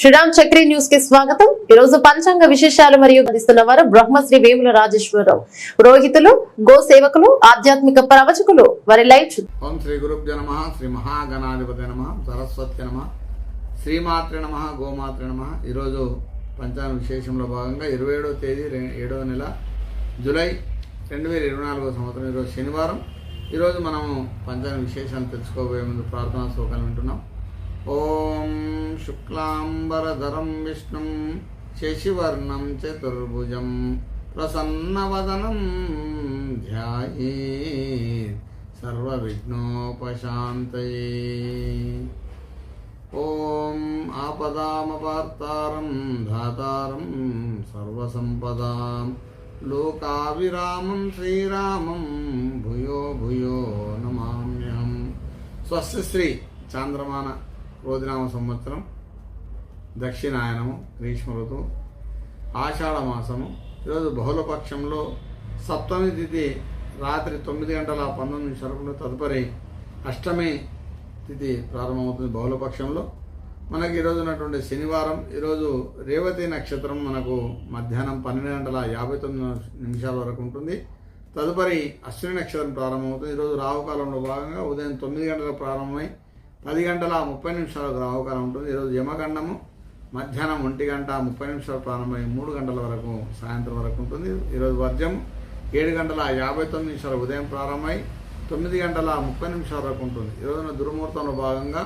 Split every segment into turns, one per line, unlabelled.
శ్రీరామ్ చక్రి న్యూస్కి స్వాగతం. ఈ రోజు పంచాంగ విశేషాలు మరియు అందిస్తున్న వారు బ్రహ్మశ్రీ వేముల రాజేశ్వరరావు. రోహితులు గో సేవకులు ఆధ్యాత్మిక ప్రవచకులు వారి లైవ్
ఓం శ్రీ గురుభ్య నమ శ్రీ మహాగణాధిపతి నమ సరస్వతి నమ శ్రీమాత్రి నమ గోమాత్రి నమ. ఈరోజు పంచాంగ విశేషంలో భాగంగా ఇరవై ఏడవ తేదీ ఏడవ నెల జూలై రెండు వేల ఇరవై నాలుగో సంవత్సరం. ఈరోజు శనివారం. ఈరోజు మనము పంచాంగ విశేషాలు తెలుసుకోబోయే ముందు ప్రార్థనా శ్లోకాలు వింటున్నాం. ఓం శుక్లాంబరధరం విష్ణుం శశివర్ణం చతుర్భుజం ప్రసన్నవదనం ధ్యాయే సర్వవిఘ్నోపశాంతయే ఓం ఆపదామపార్తారం ధాతారం సర్వసంపదాం లోకావిరామం శ్రీరామం భూయో భూయో నమామ్యహం స్వస్తి శ్రీ చాంద్రమాన రోదినామ సంవత్సరం దక్షిణాయనము గ్రీష్మ ఋతువు ఆషాఢ మాసము ఈరోజు బహుళపక్షంలో సప్తమి తిథి రాత్రి తొమ్మిది గంటల పంతొమ్మిది నిమిషాలకు తదుపరి అష్టమి తిథి ప్రారంభమవుతుంది బహుళపక్షంలో. మనకి ఈరోజు ఉన్నటువంటి శనివారం ఈరోజు రేవతి నక్షత్రం మనకు మధ్యాహ్నం పన్నెండు గంటల యాభై తొమ్మిది నిమిషాల వరకు ఉంటుంది. తదుపరి అశ్విని నక్షత్రం ప్రారంభమవుతుంది. ఈరోజు రాహుకాలంలో భాగంగా ఉదయం తొమ్మిది గంటలకు ప్రారంభమై పది గంటల ముప్పై నిమిషాలకు రాహుకాలం ఉంటుంది. ఈరోజు యమగండము మధ్యాహ్నం ఒంటి గంట ముప్పై నిమిషాలు ప్రారంభమై మూడు గంటల వరకు సాయంత్రం వరకు ఉంటుంది. ఈరోజు వర్జం ఏడు గంటల యాభై తొమ్మిది నిమిషాలు ఉదయం ప్రారంభమై తొమ్మిది గంటల ముప్పై నిమిషాల వరకు ఉంటుంది. ఈరోజున దుర్ముహూర్తంలో భాగంగా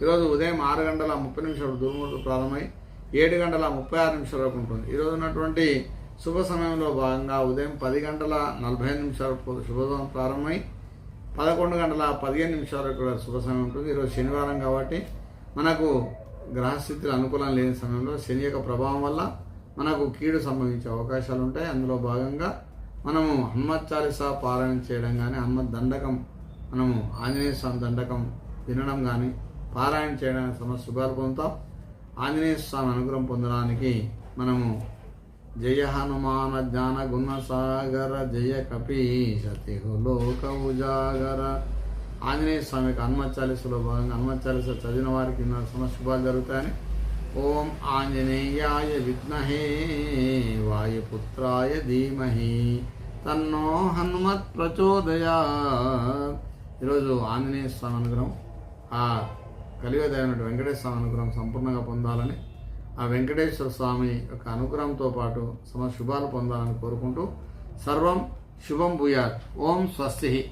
ఈరోజు ఉదయం ఆరు గంటల ముప్పై నిమిషాలు దుర్ముహూర్తం ప్రారంభమై ఏడు గంటల ముప్పై ఆరు నిమిషాల వరకు ఉంటుంది. ఈరోజు ఉన్నటువంటి శుభ సమయంలో భాగంగా ఉదయం పది గంటల నలభై ఐదు నిమిషాల శుభోదయం ప్రారంభమై పదకొండు గంటల పదిహేను నిమిషాల వరకు శుభ సమయం ఉంటుంది. ఈరోజు శనివారం కాబట్టి మనకు గ్రహస్థితులు అనుకూలం లేని సమయంలో శని యొక్క ప్రభావం వల్ల మనకు కీడు సంభవించే అవకాశాలు ఉంటాయి. అందులో భాగంగా మనము హనుమత్ చాలీసా పారాయణ చేయడం కానీ హనుమత్ దండకం మనము ఆంజనేయ స్వామి దండకం వినడం కానీ పారాయణ చేయడానికి సమస్య శుభాలు పొందుతాం. ఆంజనేయ స్వామి అనుగ్రహం పొందడానికి మనము జయ హనుమాన జ్ఞాన గుణ సాగర జయ కపీశతి లోక ఉజాగర. ఆంజనేయ స్వామికి హనుమత్ చాలీసలో భాగంగా హనుమత్ చాలీస చదివిన వారికి శుభాలు జరుగుతాయని. ఓం ఆంజనేయాయ విద్మహే వాయుపుత్రాయ ధీమహి తన్నో హనుమత్ ప్రచోదయా ఈరోజు ఆంజనేయ స్వామి అనుగ్రహం ఆ కలివేదైనటువంటి వెంకటేశ్వర స్వామి అనుగ్రహం సంపూర్ణంగా పొందాలని ఆ వెంకటేశ్వర స్వామి యొక్క అనుగ్రహంతో పాటు సమ శుభాలు పొందాలని కోరుకుంటూ సర్వం శుభం భూయాత్. ఓం స్వస్తి.